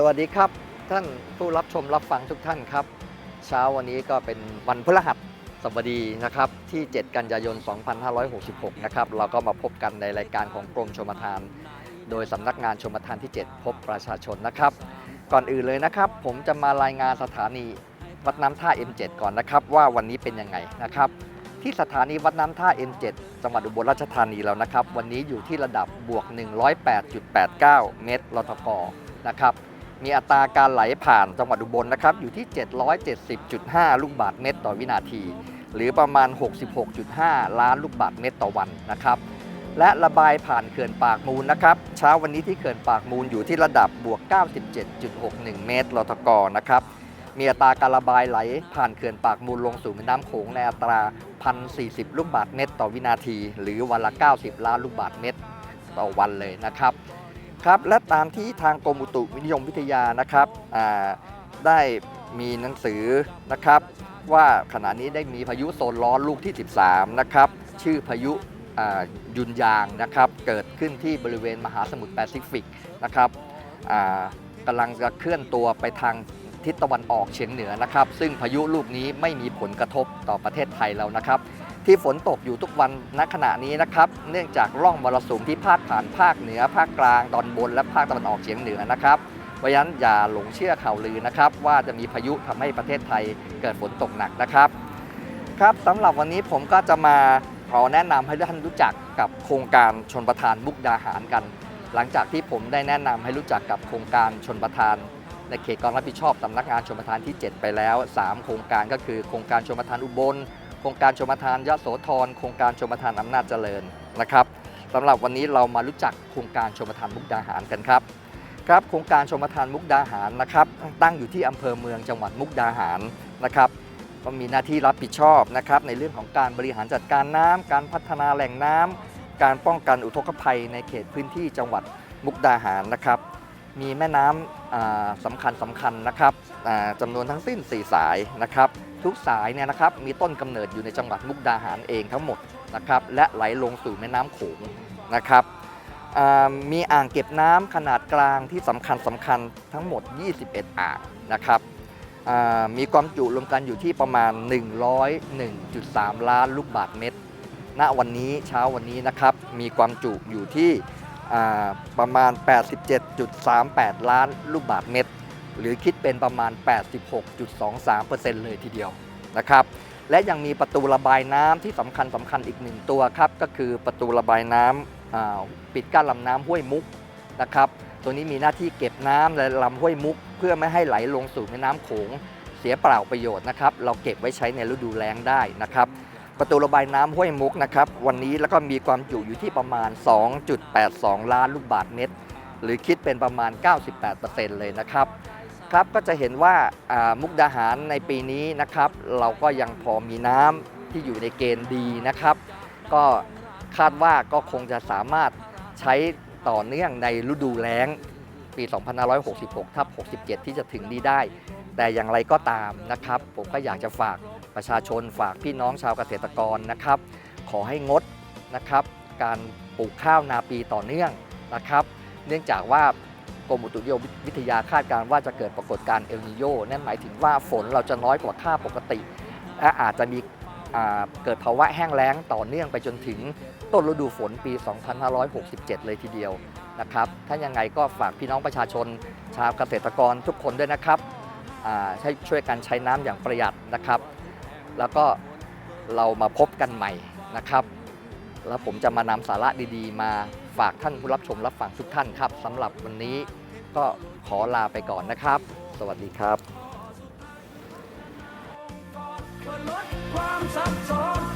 สวัสดีครับท่านผู้รับชมรับฟังทุกท่านครับ เช้าวันนี้ก็เป็นวันพฤหัสบดีนะครับที่ 7 กันยายน 2566 นะครับเราก็มาพบกันในรายการของกรมชมทาน โดยสำนักงานชมทานที่ 7 พบประชาชนนะครับ ก่อนอื่นเลยนะครับ ผมจะมารายงานสถานีวัดน้ำท่า M7 ก่อนนะครับ ว่าวันนี้เป็นยังไงนะครับที่สถานีวัดน้ำท่า M7 จังหวัดอุบลราชธานีแล้วนะครับ วันนี้อยู่ที่ระดับ บวก 108.89 เมตรลทกนะครับ มีอัตราการไหลผ่านจังหวัดอุบลนะครับอยู่ที่ 770.5 ลูกบาศก์เมตรต่อวินาที หรือประมาณ 66.5 ล้านลูกบาศก์เมตรต่อวันนะครับและระบายผ่านเขื่อนปากมูลนะครับเช้าวันนี้ที่เขื่อนปากมูลอยู่ที่ระดับบวก 97.61 เมตรลทกนะครับมีอัตราการระบายไหลผ่านเขื่อนปากมูลลงสู่แม่น้ำโขงในอัตรา 1,040 ลูกบาศก์เมตร ต่อวินาที หรือวันละ 90 ล้านลูกบาศก์เมตรต่อวันเลยนะครับ ครับและตามที่ทางกรมอุตุนิยมวิทยานะครับได้มีหนังสือนะครับว่าขณะนี้ได้มีพายุโซนร้อนลูกที่ 13 นะครับ ชื่อพายุยุนยางนะครับ เกิดขึ้นที่บริเวณมหาสมุทรแปซิฟิกนะครับกำลังจะเคลื่อนตัวไปทางทิศตะวันออกเฉียงเหนือนะครับ ซึ่งพายุลูกนี้ไม่มีผลกระทบต่อประเทศไทยแล้วนะครับ ที่ฝนตกอยู่ทุกวันณขณะนี้นะครับ เนื่องจากร่องมรสุมที่พาดผ่านภาคเหนือ ภาคกลางตอนบนและภาคตะวันออกเฉียงเหนือนะครับเพราะฉะนั้นอย่าหลงเชื่อข่าวลือนะครับ ว่าจะมีพายุทำให้ประเทศไทยเกิดฝนตกหนักนะครับ ครับสำหรับวันนี้ผมก็จะมาขอแนะนำให้ท่านรู้จักกับโครงการชนประทานมุกดาหารกัน หลังจากที่ผมได้แนะนำให้รู้จักกับโครงการชนประทานในเขตกองรับผิดชอบสำนักงานชนประทานที่ 7 ไปแล้ว 3 โครงการก็คือโครงการชนประทานอุบล โครงการชมทานยะโสธรโครงการชมทานอำนาจเจริญนะครับสำหรับวันนี้เรามารู้จักโครงการชมทานมุกดาหารกันครับครับโครงการชมทานมุกดาหารนะครับ ตั้งอยู่ที่อำเภอเมืองจังหวัดมุกดาหารนะครับก็มีหน้าที่รับผิดชอบนะครับในเรื่องของการบริหารจัดการน้ำการพัฒนาแหล่งน้ำการป้องกันอุทกภัยในเขตพื้นที่จังหวัดมุกดาหารนะครับ มีแม่น้ำสำคัญสำคัญนะครับจำนวนทั้งสิ้น 4 สายนะครับ ทุกสายเนี่ยนะครับมีต้นกำเนิดอยู่ในจังหวัดมุกดาหารเองทั้งหมดนะครับและไหลลงสู่แม่น้ำโขงนะครับมีอ่างเก็บน้ำขนาดกลางที่สำคัญสำคัญทั้งหมด 21 อ่างนะครับมีความจุรวมกันอยู่ที่ประมาณ 101.3 ล้านลูกบาศก์เมตร ณ วันนี้เช้าวันนี้นะครับ มีความจุอยู่ที่ประมาณ 87.38 ล้านลูกบาศก์เมตร หรือคิดเป็นประมาณ 86.23%เลยทีเดียวนะครับ และยังมีประตูระบายน้ำที่สำคัญสำคัญอีกหนึ่งตัวครับก็คือประตูระบายน้ำอ่าปิดกั้นลำน้ำห้วยมุกนะครับตัวนี้มีหน้าที่เก็บน้ำในลำห้วยมุก เพื่อไม่ให้ไหลลงสู่แม่น้ำโขงเสียเปล่าประโยชน์นะครับ เราเก็บไว้ใช้ในฤดูแล้งได้นะครับ ประตูระบายน้ำห้วยมุกนะครับ วันนี้แล้วก็มีความจุอยู่ที่ประมาณ 2.82 ล้านลูกบาศก์เมตร หรือคิดเป็นประมาณ 98%เลยนะครับ ครับก็จะเห็นว่ามุกดาหารในปีนี้นะครับ เราก็ยังพอมีน้ำที่อยู่ในเกณฑ์ดีนะครับ ก็คาดว่าก็คงจะสามารถใช้ต่อเนื่องในฤดูแล้งปี 2566ทับ67 ที่จะถึงนี้ได้ แต่อย่างไรก็ตามนะครับ ผมก็อยากจะฝากประชาชนฝากพี่น้องชาวเกษตรกรนะครับ ขอให้งดนะครับ การปลูกข้าวนาปีต่อเนื่องนะครับ เนื่องจากว่า กรมอุตุนิยมวิทยาคาดการณ์ว่าจะเกิดปรากฏการณ์เอลนิโยนั่นหมายถึงว่าฝนเราจะน้อยกว่าค่าปกติ และอาจจะมีเกิดภาวะแห้งแล้งต่อเนื่องไปจนถึงต้นฤดูฝนปี 2567 เลยทีเดียวนะครับ ถ้ายังไงก็ฝากพี่น้องประชาชน ชาวเกษตรกรทุกคนด้วยนะครับให้ช่วยกันใช้น้ำอย่างประหยัดนะครับ แล้วก็เรามาพบกันใหม่นะครับ แล้วผมจะมานำสาระดีๆ มา ฝากท่านผู้รับชมรับฟังทุกท่านครับสำหรับวันนี้ก็ขอลาไปก่อนนะครับ สวัสดีครับ ความซับซ้อน